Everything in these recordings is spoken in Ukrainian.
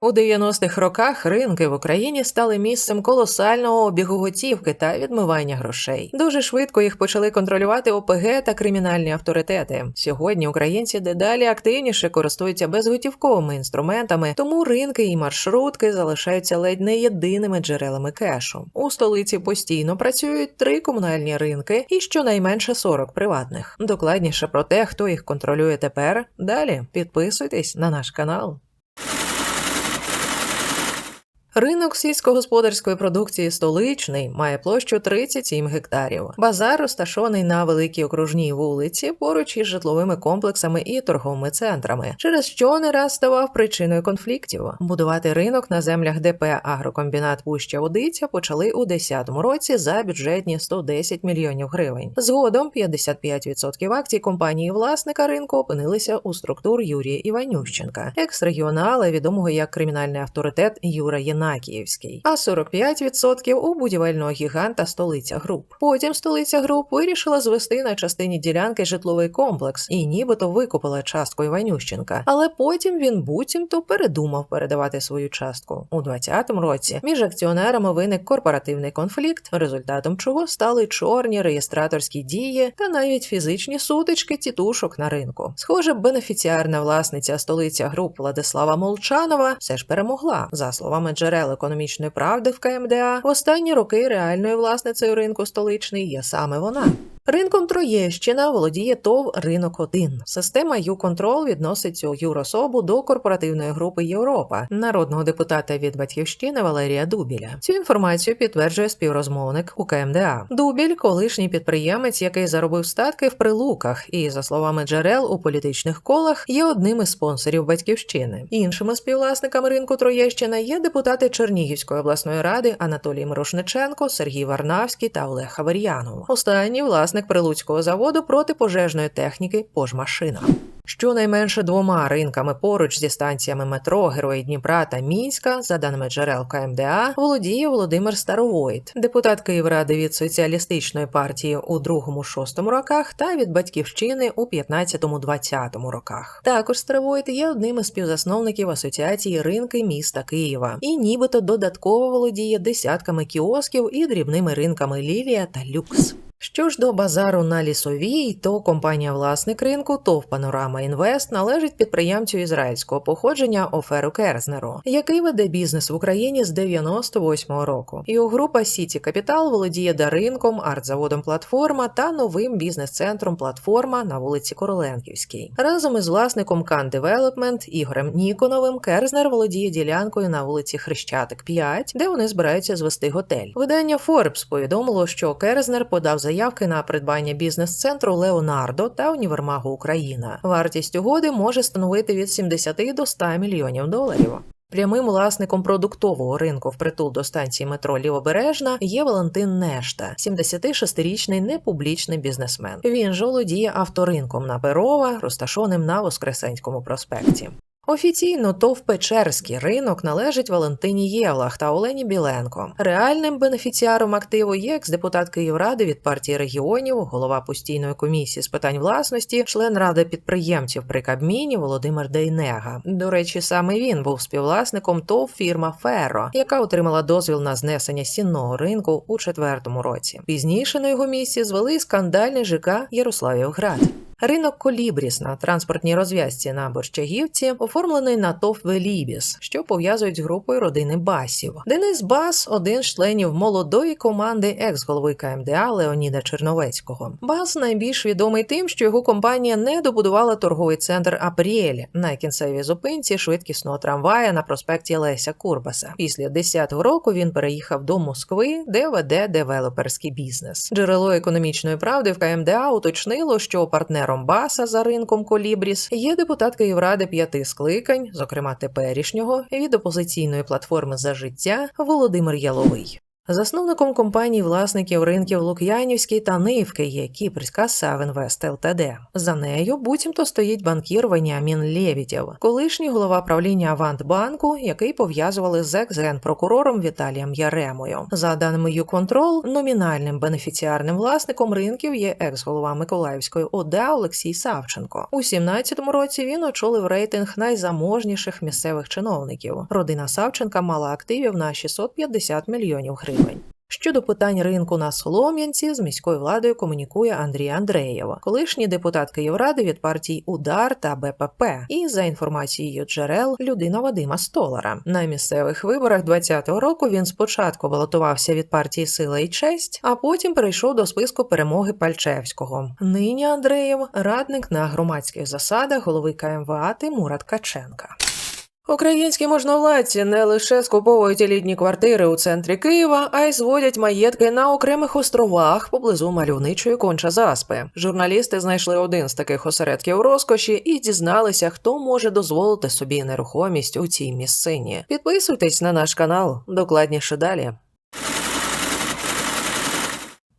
У 90-х роках ринки в Україні стали місцем колосального обігу готівки та відмивання грошей. Дуже швидко їх почали контролювати ОПГ та кримінальні авторитети. Сьогодні українці дедалі активніше користуються безготівковими інструментами, тому ринки і маршрутки залишаються ледь не єдиними джерелами кешу. У столиці постійно працюють три комунальні ринки і щонайменше 40 приватних. Докладніше про те, хто їх контролює тепер. Далі підписуйтесь на наш канал. Ринок сільськогосподарської продукції столичний має площу 37 гектарів. Базар розташований на великій окружній вулиці поруч із житловими комплексами і торговими центрами, через що не раз ставав причиною конфліктів. Будувати ринок на землях ДП Агрокомбінат Пуща Водиця почали у 2010 році за бюджетні 110 мільйонів гривень. Згодом 55% акцій компанії власника ринку опинилися у структур Юрія Іванющенка, екс-регіонала, відомого як кримінальний авторитет Юра Єнакіївський, а 45% у будівельного гіганта столиця груп. Потім столиця груп вирішила звести на частині ділянки житловий комплекс і нібито викупила частку Іванющенка. Але потім він буцімто передумав передавати свою частку. У 2020 році між акціонерами виник корпоративний конфлікт, результатом чого стали чорні реєстраторські дії та навіть фізичні сутички тітушок на ринку. Схоже, бенефіціарна власниця столиця груп Владислава Молчанова все ж перемогла за словами джерел економічної правди в КМДА. В останні роки реальною власницею ринку столичний є саме вона. Ринком Троєщина володіє ТОВ Ринок 1 Система ЮКонтрол відносить цю юрособу до корпоративної групи Європа, народного депутата від батьківщини Валерія Дубіля. Цю інформацію підтверджує співрозмовник у КМДА. Дубіль, колишній підприємець, який заробив статки в прилуках, і за словами джерел у політичних колах, є одним із спонсорів батьківщини. Іншими співвласниками ринку Троєщина є депутати Чернігівської обласної ради Анатолій Мирошниченко, Сергій Варнавський та Олег Хавер'янов. Останній власник Прилуцького заводу протипожежної техніки «Пожмашина». Щонайменше двома ринками поруч зі станціями метро Герої Дніпра та Мінська, за даними джерел КМДА, володіє Володимир Старовойт, депутат Київради від соціалістичної партії у другому-шостому роках та від батьківщини у 15-20 роках. Також Старовойт є одним із співзасновників асоціації ринки міста Києва і нібито додатково володіє десятками кіосків і дрібними ринками Лілія та Люкс. Що ж до базару на лісовій, то компанія власник ринку ТОВ Панорама Інвест належить підприємцю ізраїльського походження Оферу Керзнеру, який веде бізнес в Україні з 98-го року. Його група Сіті Капітал володіє даринком, артзаводом Платформа та новим бізнес-центром Платформа на вулиці Короленківській. Разом із власником Кан Девелопмент Ігорем Ніконовим Керзнер володіє ділянкою на вулиці Хрещатик 5, де вони збираються звести готель. Видання Forbes повідомило, що Керзнер подав заявки на придбання бізнес-центру Леонардо та універмагу Україна. Вартість угоди може становити від 70 до 100 мільйонів доларів. Прямим власником продуктового ринку впритул до станції метро Лівобережна є Валентин Нешта, 76-річний непублічний бізнесмен. Він же володіє авторинком на Перова, розташованим на Воскресенському проспекті. Офіційно ТОВ Печерський ринок належить Валентині Євлах та Олені Біленко. Реальним бенефіціаром активу є екс-депутат Київради від партії регіонів, голова постійної комісії з питань власності, член ради підприємців при Кабміні Володимир Дейнега. До речі, саме він був співвласником ТОВ фірма Ферро, яка отримала дозвіл на знесення сінного ринку у четвертому році. Пізніше на його місці звели скандальний ЖК Ярославівград. Ринок Колібріс на транспортній розв'язці на Борщагівці оформлений на ТОВ Велібіс, що пов'язують з групою родини Басів. Денис Бас один з членів молодої команди екс-голови КМДА Леоніда Черновецького. Бас найбільш відомий тим, що його компанія не добудувала торговий центр Апріель на кінцевій зупинці швидкісного трамвая на проспекті Леся Курбаса. Після 10-го року він переїхав до Москви, де веде девелоперський бізнес. Джерело економічної правди в КМДА уточнило, що партнер партнером Баса за ринком Колібріс є депутат Київради п'яти скликань, зокрема теперішнього, від опозиційної платформи за життя Володимир Яловий. Засновником компаній власників ринків Лук'янівський та Нивки є Кіпрська Савінвест ЛТД. За нею буцімто стоїть банкір Веніамін Лєвітєв, колишній голова правління Авантбанку, який пов'язували з екс-генпрокурором Віталієм Яремою. За даними ЮКонтрол, номінальним бенефіціарним власником ринків є екс-голова Миколаївської ОДА Олексій Савченко. У 17-му році він очолив рейтинг найзаможніших місцевих чиновників. Родина Савченка мала активів на 650 мільйонів гривень. Щодо питань ринку на Солом'янці з міською владою комунікує Андрій Андреєва, колишній депутат Київради від партій Удар та БПП. І за інформацією джерел, людина Вадима Столара. На місцевих виборах 2020 року він спочатку балотувався від партії Сила і честь, а потім перейшов до списку перемоги Пальчевського. Нині Андреєв радник на громадських засадах голови КМВА Тимура Ткаченка. Українські можновладці не лише скуповують елітні квартири у центрі Києва, а й зводять маєтки на окремих островах поблизу мальовничої конча заспи. Журналісти знайшли один з таких осередків розкоші і дізналися, хто може дозволити собі нерухомість у цій місцині. Підписуйтесь на наш канал, докладніше далі.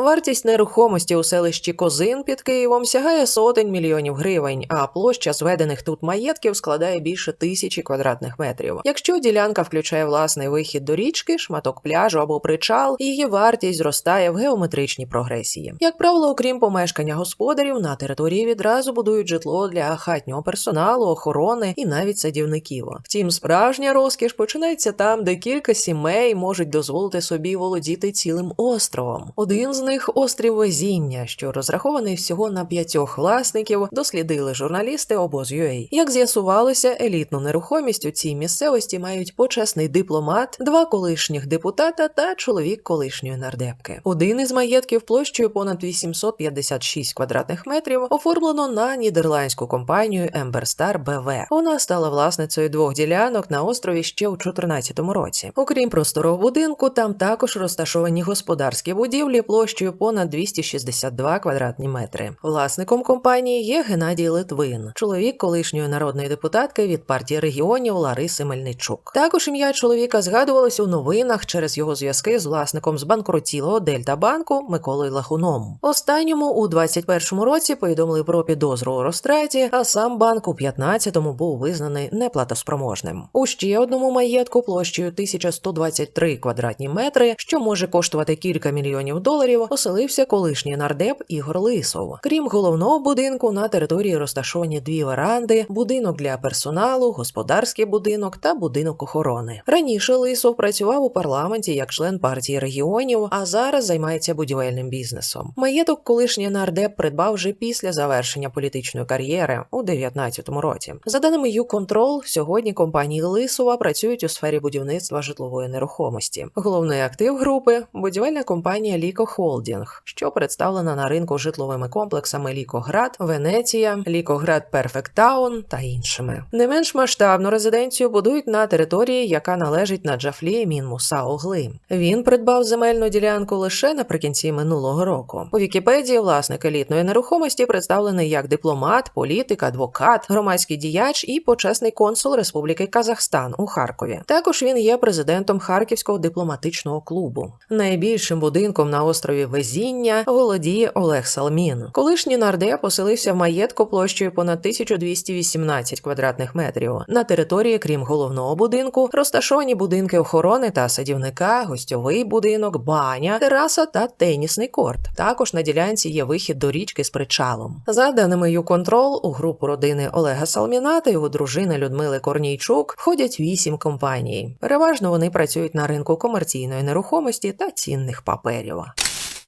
Вартість нерухомості у селищі Козин під Києвом сягає сотень мільйонів гривень, а площа зведених тут маєтків складає більше тисячі квадратних метрів. Якщо ділянка включає власний вихід до річки, шматок пляжу або причал, її вартість зростає в геометричній прогресії. Як правило, окрім помешкання господарів, на території відразу будують житло для хатнього персоналу, охорони і навіть садівників. Втім, справжня розкіш починається там, де кілька сімей можуть дозволити собі володіти цілим островом. Один з них острів Везіння, що розрахований всього на п'ятьох власників, дослідили журналісти обоз.ua. Як з'ясувалося, елітну нерухомість у цій місцевості мають почесний дипломат, два колишніх депутата та чоловік колишньої нардепки. Один із маєтків площею понад 856 квадратних метрів оформлено на нідерландську компанію Емберстар БВ. Вона стала власницею двох ділянок на острові ще у 2014 році. Окрім просторого будинку, там також розташовані господарські будівлі площею понад 262 квадратні метри. Власником компанії є Геннадій Литвин, чоловік колишньої народної депутатки від партії регіонів Лариси Мельничук. Також ім'я чоловіка згадувалось у новинах через його зв'язки з власником збанкрутілого Дельта банку Миколою Лахуном. Останньому у 21-му році повідомили про підозру у розтраті, а сам банк у 15-му був визнаний неплатоспроможним. У ще одному маєтку площею 1123 квадратні метри, що може коштувати кілька мільйонів доларів, оселився колишній нардеп Ігор Лисов. Крім головного будинку, на території розташовані дві веранди, будинок для персоналу, господарський будинок та будинок охорони. Раніше Лисов працював у парламенті як член партії регіонів, а зараз займається будівельним бізнесом. Маєток колишній нардеп придбав вже після завершення політичної кар'єри у 2019 році. За даними ЮКонтрол, сьогодні компанії Лисова працюють у сфері будівництва житлової нерухомості. Головний актив групи будівельна компанія Ліко Холдінг, що представлена на ринку житловими комплексами Лікоград, Венеція, Лікоград Перфект Таун та іншими. Не менш масштабну резиденцію будують на території, яка належить на Джафлі Мінмуса Огли. Він придбав земельну ділянку лише наприкінці минулого року. У Вікіпедії власник елітної нерухомості представлений як дипломат, політик, адвокат, громадський діяч і почесний консул Республіки Казахстан у Харкові. Також він є президентом Харківського дипломатичного клубу. Найбільшим будинком на острові Везіння володіє Олег Салмін. Колишній нардеп поселився в маєтку площею понад 1218 квадратних метрів. На території, крім головного будинку, розташовані будинки охорони та садівника, гостьовий будинок, баня, тераса та тенісний корт. Також на ділянці є вихід до річки з причалом. За даними ЮКонтрол, у групу родини Олега Салміна та його дружини Людмили Корнійчук входять вісім компаній. Переважно вони працюють на ринку комерційної нерухомості та цінних паперів.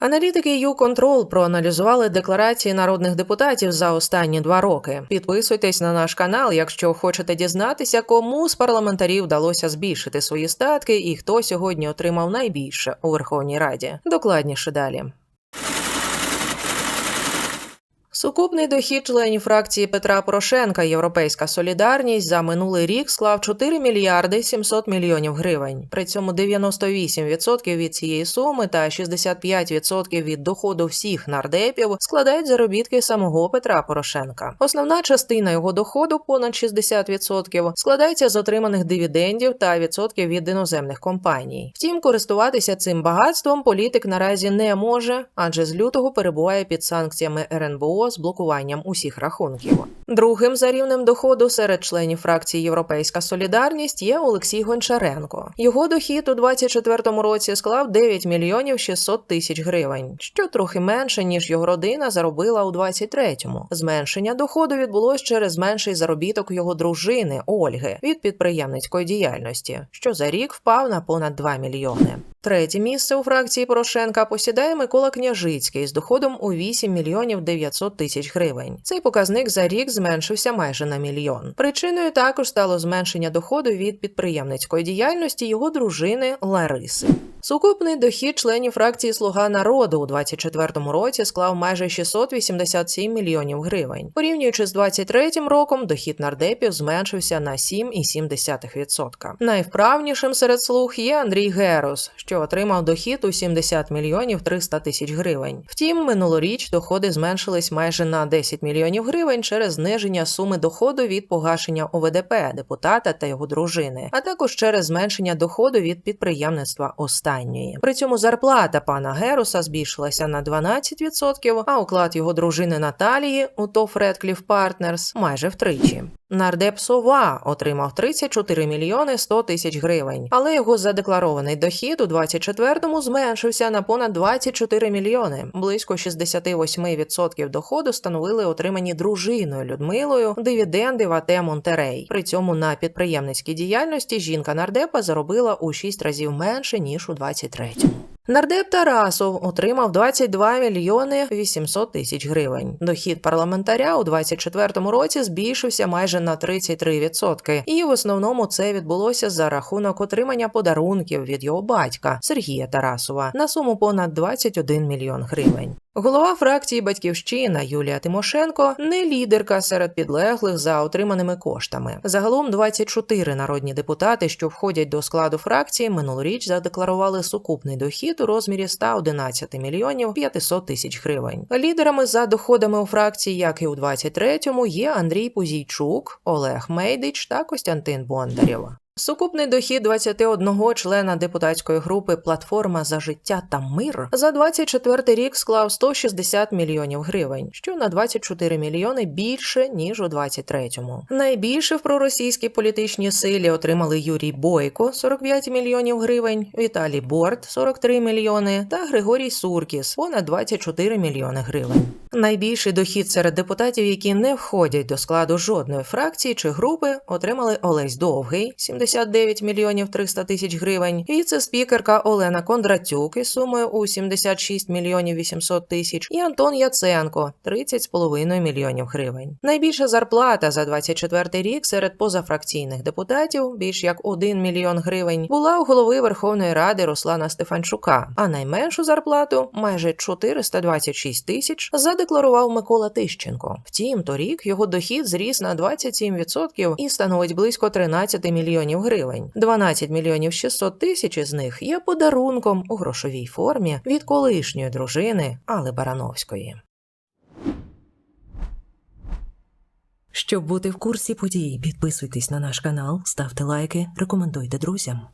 Аналітики ЮКонтрол проаналізували декларації народних депутатів за останні два роки. Підписуйтесь на наш канал, якщо хочете дізнатися, кому з парламентарів вдалося збільшити свої статки і хто сьогодні отримав найбільше у Верховній Раді. Докладніше далі. Сукупний дохід членів фракції Петра Порошенка Європейська Солідарність за минулий рік склав 4 мільярди 700 мільйонів гривень. При цьому 98% від цієї суми та 65% від доходу всіх нардепів складають заробітки самого Петра Порошенка. Основна частина його доходу, понад 60%, складається з отриманих дивідендів та відсотків від іноземних компаній. Втім, користуватися цим багатством політик наразі не може, адже з лютого перебуває під санкціями РНБО з блокуванням усіх рахунків. Другим за рівнем доходу серед членів фракції Європейська Солідарність є Олексій Гончаренко. Його дохід у 2024 році склав 9 мільйонів 600 тисяч гривень, що трохи менше ніж його родина заробила у 23-му. Зменшення доходу відбулось через менший заробіток його дружини Ольги від підприємницької діяльності, що за рік впав на понад 2 мільйони. Третє місце у фракції Порошенка посідає Микола Княжицький з доходом у 8 мільйонів 900 тисяч гривень. Цей показник за рік зменшився майже на мільйон. Причиною також стало зменшення доходу від підприємницької діяльності його дружини Лариси. Сукупний дохід членів фракції Слуга народу у 2024 році склав майже 687 мільйонів гривень. Порівнюючи з 2023 роком, дохід нардепів зменшився на 7,7%. Найвправнішим серед слуг є Андрій Герус, що отримав дохід у 70 мільйонів 300 тисяч гривень. Втім, минулоріч доходи зменшились майже на 10 мільйонів гривень через зниження суми доходу від погашення ОВДП депутата та його дружини, а також через зменшення доходу від підприємництва останньої. При цьому зарплата пана Геруса збільшилася на 12%, а уклад його дружини Наталії у ТОВ Редкліф Партнерс майже втричі. Нардеп Сова отримав 34 мільйони 100 тисяч гривень, але його задекларований дохід у 24-му зменшився на понад 24 мільйони. Близько 68% доходу становили отримані дружиною Людмилою дивіденди в АТ Монтерей. При цьому на підприємницькій діяльності жінка нардепа заробила у 6 разів менше ніж у 23-му. Нардеп Тарасов отримав 22 мільйони 800 тисяч гривень. Дохід парламентаря у 24-му році збільшився майже на 33%. І в основному це відбулося за рахунок отримання подарунків від його батька Сергія Тарасова на суму понад 21 мільйон гривень. Голова фракції Батьківщина Юлія Тимошенко не лідерка серед підлеглих за отриманими коштами. Загалом 24 народні депутати, що входять до складу фракції, минулоріч задекларували сукупний дохід у розмірі 111 мільйонів 500 тисяч гривень. Лідерами за доходами у фракції, як і у 23-му, є Андрій Пузійчук, Олег Мейдич та Костянтин Бондарєв. Сукупний дохід 21 члена депутатської групи Платформа за життя та мир за 24 рік склав 160 мільйонів гривень, що на 24 мільйони більше ніж у 23-му. Найбільше в проросійській політичній силі отримали Юрій Бойко 45 мільйонів гривень, Віталій Борт 43 мільйони та Григорій Суркіс понад 24 мільйони гривень. Найбільший дохід серед депутатів, які не входять до складу жодної фракції чи групи, отримали Олесь Довгий 79 мільйонів 300 тисяч гривень, віце-спікерка Олена Кондратюк із сумою у 76 мільйонів 800 тисяч і Антон Яценко 30,5 мільйонів гривень. Найбільша зарплата за 24 рік серед позафракційних депутатів, більш як 1 мільйон гривень, була у голови Верховної Ради Руслана Стефанчука, а найменшу зарплату майже 426 тисяч задекларував Микола Тищенко. Втім, торік його дохід зріс на 27% і становить близько 13 мільйонів гривень. 12 мільйонів 600 тисяч із них є подарунком у грошовій формі від колишньої дружини Али Барановської. Щоб бути в курсі подій, підписуйтесь на наш канал, ставте лайки, рекомендуйте друзям.